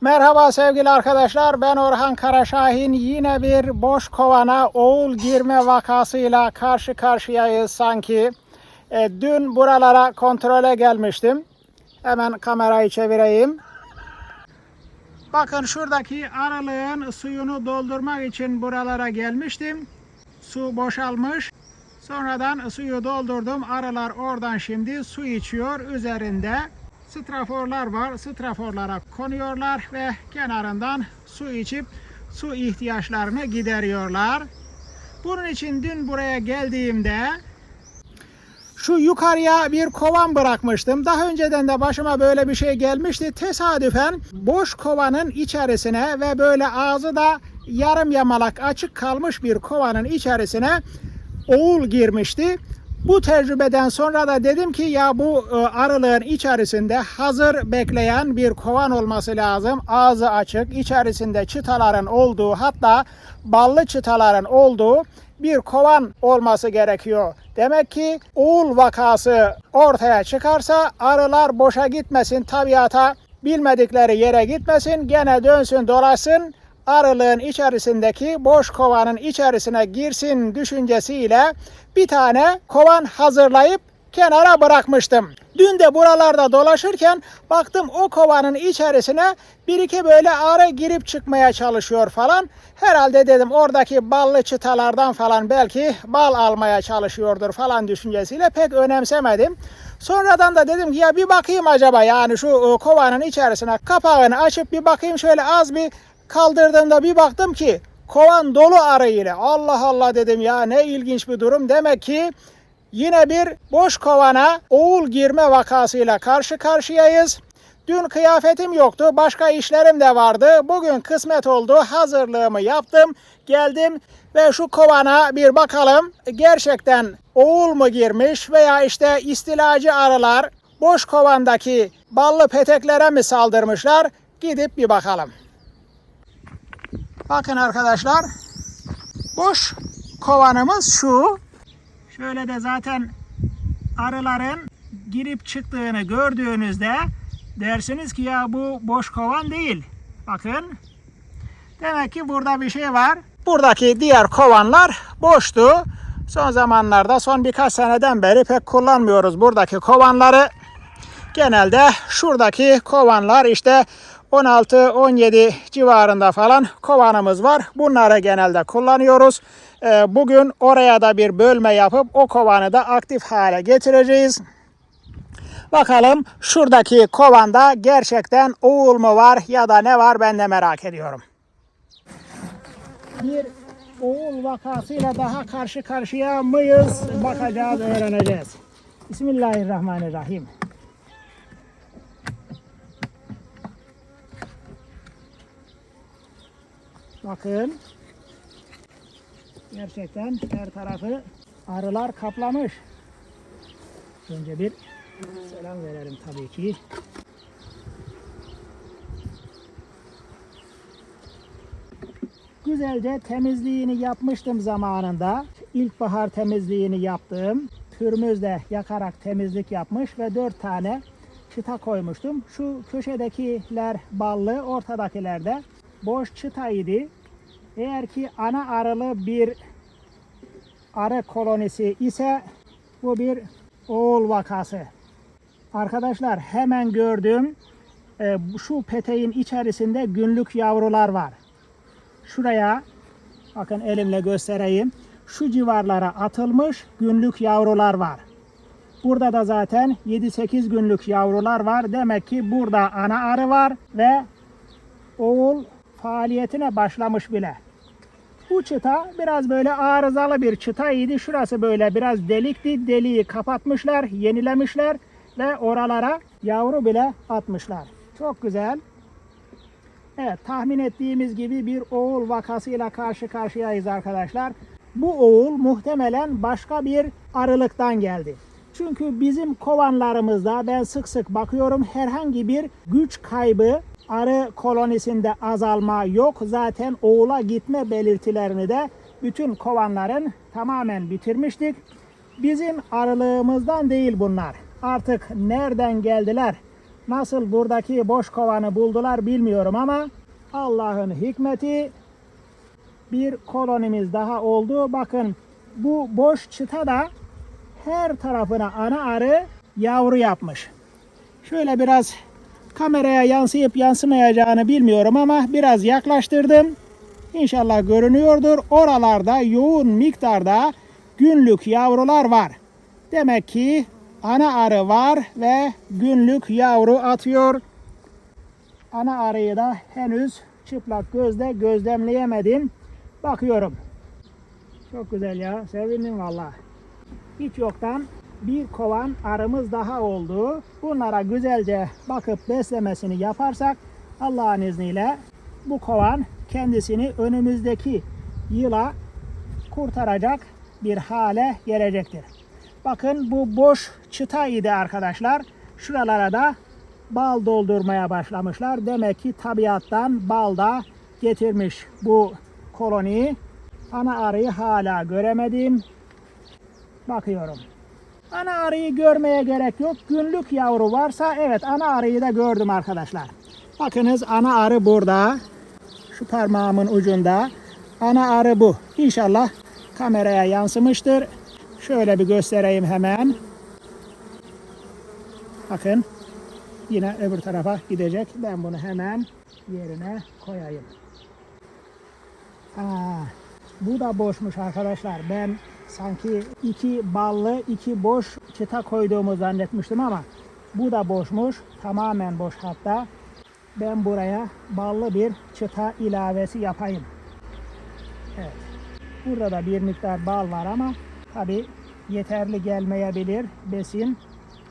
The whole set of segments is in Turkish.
Merhaba sevgili arkadaşlar. Ben Orhan Karaşahin. Yine bir boş kovana oğul girme vakasıyla karşı karşıyayız sanki. E, dün buralara kontrole gelmiştim. Hemen kamerayı çevireyim. Bakın şuradaki aralığın suyunu doldurmak için buralara gelmiştim. Su boşalmış. Sonradan suyu doldurdum. Arılar oradan şimdi su içiyor. Üzerinde straforlar var. Straforlara konuyorlar ve kenarından su içip su ihtiyaçlarını gideriyorlar. Bunun için dün buraya geldiğimde şu yukarıya bir kovan bırakmıştım. Daha önceden de başıma böyle bir şey gelmişti. Tesadüfen boş kovanın içerisine ve böyle ağzı da yarım yamalak açık kalmış bir kovanın içerisine oğul girmişti. Bu tecrübeden sonra da dedim ki ya bu e, arılığın içerisinde hazır bekleyen bir kovan olması lazım. Ağzı açık, içerisinde çıtaların olduğu hatta ballı çıtaların olduğu bir kovan olması gerekiyor. Demek ki oğul vakası ortaya çıkarsa arılar boşa gitmesin tabiata bilmedikleri yere gitmesin gene dönsün dolaşsın arılığın içerisindeki boş kovanın içerisine girsin düşüncesiyle bir tane kovan hazırlayıp kenara bırakmıştım. Dün de buralarda dolaşırken baktım o kovanın içerisine bir iki böyle arı girip çıkmaya çalışıyor falan. Herhalde dedim oradaki ballı çıtalardan falan belki bal almaya çalışıyordur falan düşüncesiyle pek önemsemedim. Sonradan da dedim ki ya bir bakayım acaba yani şu e, kovanın içerisine kapağını açıp bir bakayım şöyle az bir kaldırdığımda bir baktım ki kovan dolu arı ile. Allah Allah dedim ya ne ilginç bir durum. Demek ki yine bir boş kovana oğul girme vakasıyla karşı karşıyayız. Dün kıyafetim yoktu. Başka işlerim de vardı. Bugün kısmet oldu. Hazırlığımı yaptım. Geldim ve şu kovana bir bakalım. Gerçekten oğul mu girmiş veya işte istilacı arılar boş kovandaki ballı peteklere mi saldırmışlar? Gidip bir bakalım. Bakın arkadaşlar. Boş kovanımız şu. Şöyle de zaten arıların girip çıktığını gördüğünüzde dersiniz ki ya bu boş kovan değil. Bakın. Demek ki burada bir şey var. Buradaki diğer kovanlar boştu. Son zamanlarda son birkaç seneden beri pek kullanmıyoruz buradaki kovanları. Genelde şuradaki kovanlar işte 16-17 civarında falan kovanımız var. Bunları genelde kullanıyoruz. Ee, Bugün oraya da bir bölme yapıp o kovanı da aktif hale getireceğiz. Bakalım şuradaki kovanda gerçekten oğul mu var ya da ne var ben de merak ediyorum. Bir oğul vakasıyla daha karşı karşıya mıyız? Bakacağız, öğreneceğiz. Bismillahirrahmanirrahim. Bakın. Gerçekten her tarafı arılar kaplamış. Önce bir selam verelim tabii ki. Güzelce temizliğini yapmıştım zamanında. İlkbahar temizliğini yaptım. Pürmüzle yakarak temizlik yapmış ve dört tane çıta koymuştum. Şu köşedekiler ballı, ortadakiler de boş çıta idi. Eğer ki ana arılı bir arı kolonisi ise bu bir oğul vakası. Arkadaşlar hemen gördüm e, şu peteğin içerisinde günlük yavrular var. Şuraya bakın elimle göstereyim. Şu civarlara atılmış günlük yavrular var. Burada da zaten 7-8 günlük yavrular var. Demek ki burada ana arı var ve oğul faaliyetine başlamış bile. Bu çıta biraz böyle arızalı bir çıtaydı. Şurası böyle biraz delikti. Deliği kapatmışlar, yenilemişler ve oralara yavru bile atmışlar. Çok güzel. Evet tahmin ettiğimiz gibi bir oğul vakasıyla karşı karşıyayız arkadaşlar. Bu oğul muhtemelen başka bir arılıktan geldi. Çünkü bizim kovanlarımızda ben sık sık bakıyorum herhangi bir güç kaybı arı kolonisinde azalma yok. Zaten oğula gitme belirtilerini de bütün kovanların tamamen bitirmiştik. Bizim arılığımızdan değil bunlar. Artık nereden geldiler? nasıl buradaki boş kovanı buldular bilmiyorum ama Allah'ın hikmeti bir kolonimiz daha oldu. Bakın bu boş çıta da her tarafına ana arı yavru yapmış. Şöyle biraz kameraya yansıyıp yansımayacağını bilmiyorum ama biraz yaklaştırdım. İnşallah görünüyordur. Oralarda yoğun miktarda günlük yavrular var. Demek ki ana arı var ve günlük yavru atıyor. Ana arıyı da henüz çıplak gözle gözlemleyemedim. Bakıyorum. Çok güzel ya. Sevindim valla. Hiç yoktan bir kovan arımız daha oldu. Bunlara güzelce bakıp beslemesini yaparsak Allah'ın izniyle bu kovan kendisini önümüzdeki yıla kurtaracak bir hale gelecektir. Bakın bu boş çıta idi arkadaşlar. Şuralara da bal doldurmaya başlamışlar. Demek ki tabiattan bal da getirmiş bu koloniyi. Ana arıyı hala göremedim. Bakıyorum. Ana arıyı görmeye gerek yok. Günlük yavru varsa evet ana arıyı da gördüm arkadaşlar. Bakınız ana arı burada. Şu parmağımın ucunda. Ana arı bu. İnşallah kameraya yansımıştır. Şöyle bir göstereyim hemen. Bakın yine öbür tarafa gidecek. Ben bunu hemen yerine koyayım. Aa, bu da boşmuş arkadaşlar. Ben sanki iki ballı, iki boş çıta koyduğumu zannetmiştim ama bu da boşmuş. Tamamen boş hatta. Ben buraya ballı bir çıta ilavesi yapayım. Evet. Burada da bir miktar bal var ama tabi yeterli gelmeyebilir. Besin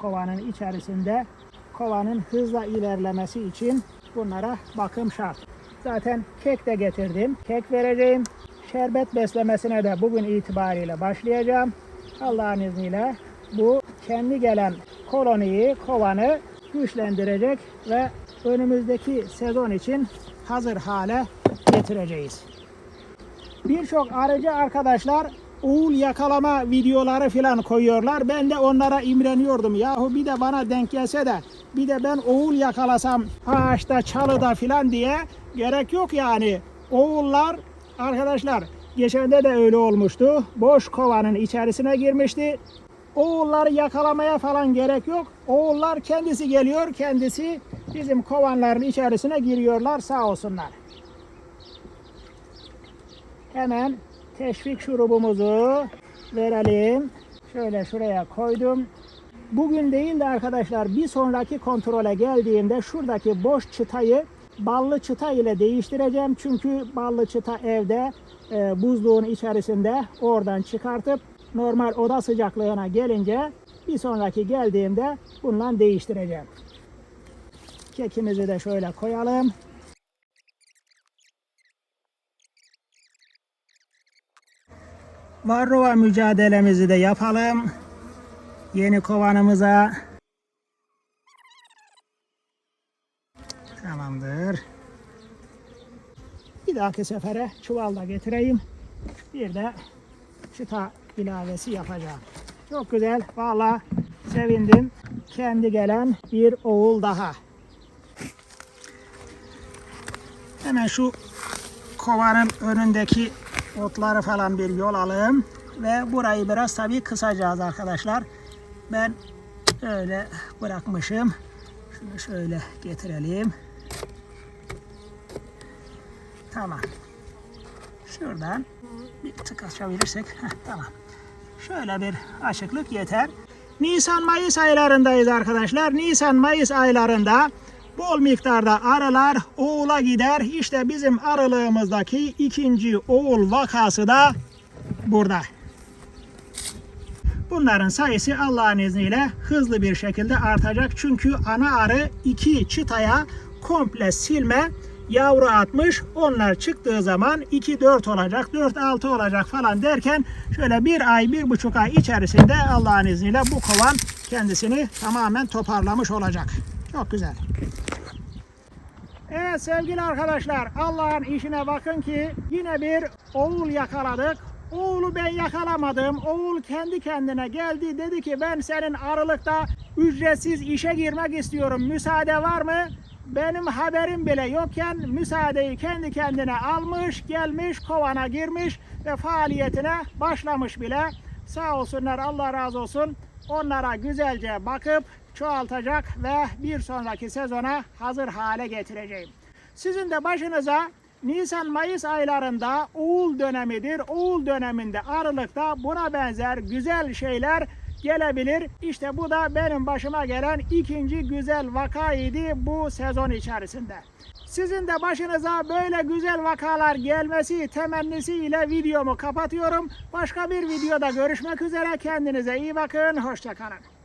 kovanın içerisinde kovanın hızla ilerlemesi için bunlara bakım şart. Zaten kek de getirdim. Kek vereceğim. Şerbet beslemesine de bugün itibariyle başlayacağım. Allah'ın izniyle bu kendi gelen koloniyi, kovanı güçlendirecek ve önümüzdeki sezon için hazır hale getireceğiz. Birçok arıcı arkadaşlar oğul yakalama videoları falan koyuyorlar. Ben de onlara imreniyordum. Yahu bir de bana denk gelse de bir de ben oğul yakalasam ağaçta, çalıda falan diye gerek yok yani. Oğullar arkadaşlar geçen de de öyle olmuştu. Boş kovanın içerisine girmişti. Oğulları yakalamaya falan gerek yok. Oğullar kendisi geliyor, kendisi bizim kovanların içerisine giriyorlar sağ olsunlar. Hemen teşvik şurubumuzu verelim. Şöyle şuraya koydum. Bugün değil de arkadaşlar bir sonraki kontrole geldiğimde şuradaki boş çıtayı ballı çıta ile değiştireceğim. Çünkü ballı çıta evde e, buzluğun içerisinde oradan çıkartıp normal oda sıcaklığına gelince bir sonraki geldiğimde bununla değiştireceğim. Kekimizi de şöyle koyalım. Varroa mücadelemizi de yapalım. Yeni kovanımıza. Tamamdır. Bir dahaki sefere çuvalda getireyim. Bir de çıta ilavesi yapacağım. Çok güzel. Valla sevindim. Kendi gelen bir oğul daha. Hemen şu kovanın önündeki otları falan bir yol alalım. Ve burayı biraz tabii kısacağız arkadaşlar. Ben öyle bırakmışım. Şunu şöyle getirelim. Tamam. Şuradan bir tık açabilirsek. Heh, tamam. Şöyle bir açıklık yeter. Nisan-Mayıs aylarındayız arkadaşlar. Nisan-Mayıs aylarında bol miktarda arılar oğula gider. İşte bizim arılığımızdaki ikinci oğul vakası da burada. Bunların sayısı Allah'ın izniyle hızlı bir şekilde artacak. Çünkü ana arı iki çıtaya komple silme yavru atmış. Onlar çıktığı zaman 2-4 olacak, 4-6 olacak falan derken şöyle bir ay, bir buçuk ay içerisinde Allah'ın izniyle bu kovan kendisini tamamen toparlamış olacak. Çok güzel. Evet sevgili arkadaşlar Allah'ın işine bakın ki yine bir oğul yakaladık. Oğlu ben yakalamadım. Oğul kendi kendine geldi. Dedi ki ben senin Aralık'ta ücretsiz işe girmek istiyorum. Müsaade var mı? Benim haberim bile yokken müsaadeyi kendi kendine almış, gelmiş, kovana girmiş ve faaliyetine başlamış bile. Sağ olsunlar Allah razı olsun. Onlara güzelce bakıp çoğaltacak ve bir sonraki sezona hazır hale getireceğim. Sizin de başınıza Nisan-Mayıs aylarında oğul dönemidir. Oğul döneminde Aralık'ta buna benzer güzel şeyler gelebilir. İşte bu da benim başıma gelen ikinci güzel vakaydı bu sezon içerisinde. Sizin de başınıza böyle güzel vakalar gelmesi temennisiyle videomu kapatıyorum. Başka bir videoda görüşmek üzere. Kendinize iyi bakın. Hoşçakalın.